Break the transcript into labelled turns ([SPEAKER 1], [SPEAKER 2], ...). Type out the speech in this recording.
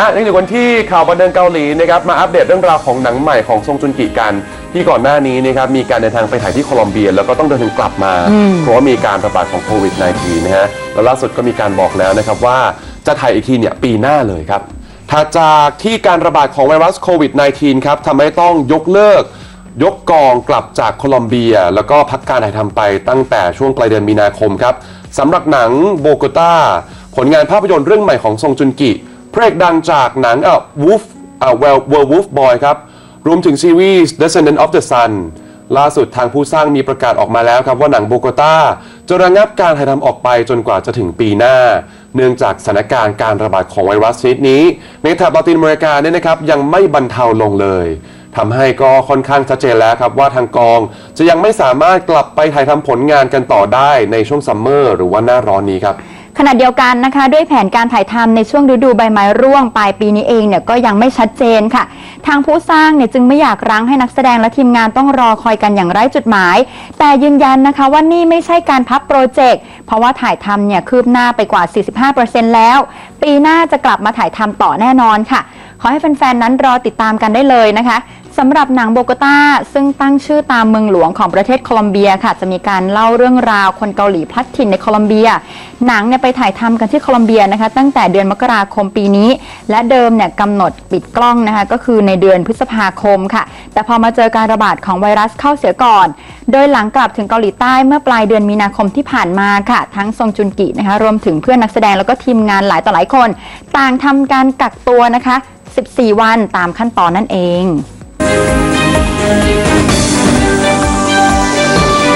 [SPEAKER 1] อะยังอยู่กันที่ข่าวบันเทิงเกาหลีนะครับมาอัปเดตเรื่องราวของหนังใหม่ของซงจุนกิกันที่ก่อนหน้านี้นะครับมีการเดินทางไปถ่ายที่โคลอมเบีย แล้วก็ต้องเดินทางกลับมา เพราะว่ามีการระบาดของโควิด -19 นะฮะแล้วล่าสุดก็มีการบอกแล้วนะครับว่าจะถ่ายอีกทีเนี่ยปีหน้าเลยครับถัดจากที่การระบาดของไวรัสโควิด -19 ครับทำให้ต้องยกเลิก ยกกองกลับจากโคลอมเบีย แล้วก็พักการถ่ายทำไปตั้งแต่ช่วงปลายเดือนมีนาคมครับสำหรับหนังโบโกตาผลงานภาพยนตร์เรื่องใหม่ของซงจุนกิ พระเอกดังจากหนังเอ่อ Wolf เอ่อ Well Werewolf Boy ครับ รวมถึงซีรีส์ Descendant of the Sun ล่าสุดทางผู้สร้างมีประกาศออกมาแล้วครับ ว่าหนังโบโกตาจะระงับการถ่ายทำออกไปจนกว่าจะถึงปีหน้า เนื่องจากสถานการณ์การระบาดของไวรัสชนิดนี้ในแถบลาตินอเมริกาเนี่ยนะครับยังไม่บรรเทาลงเลยทำให้ก็ค่อนข้างชัดเจนแล้วครับว่าทางกองจะยังไม่สามารถกลับไปถ่ายทำผลงานกันต่อได้ในช่วงซัมเมอร์หรือว่าหน้าร้อนนี้ครับ
[SPEAKER 2] ขณะเดียวกันนะคะ ด้วยแผนการถ่ายทำในช่วงฤดูใบไม้ร่วงปลายปีนี้เองเนี่ยก็ยังไม่ชัดเจนค่ะ ทางผู้สร้างเนี่ยจึงไม่อยากรั้งให้นักแสดงและทีมงานต้องรอคอยกันอย่างไร้จุดหมาย แต่ยืนยันนะคะว่านี่ไม่ใช่การพับโปรเจกต์เพราะว่าถ่ายทำเนี่ยคืบหน้าไปกว่า 45%แล้ว ปีหน้าจะกลับมาถ่ายทำต่อแน่นอนค่ะ ขอให้แฟนๆนั้นรอติดตามกันได้เลยนะคะ สำหรับหนังโบโกตาซึ่งตั้งชื่อตามเมืองหลวงของประเทศโคลอมเบียค่ะ จะมีการเล่าเรื่องราวคนเกาหลีพลัดถิ่นในโคลอมเบีย หนังเนี่ยไปถ่ายทำกันที่โคลอมเบียนะคะ ตั้งแต่เดือนมกราคมปีนี้ และเดิมเนี่ยกำหนดปิดกล้องนะคะ ก็คือในเดือนพฤษภาคมค่ะ แต่พอมาเจอการระบาดของไวรัสเข้าเสียก่อน โดยหลังกลับถึงเกาหลีใต้เมื่อปลายเดือนมีนาคมที่ผ่านมาค่ะ ทั้งซงจุนกินะคะรวมถึงเพื่อนนักแสดงแล้วก็ทีมงานหลายต่อหลายคน ต่างทำการกักตัวนะคะ 14 วันตามขั้นตอนนั่นเอง Thank you.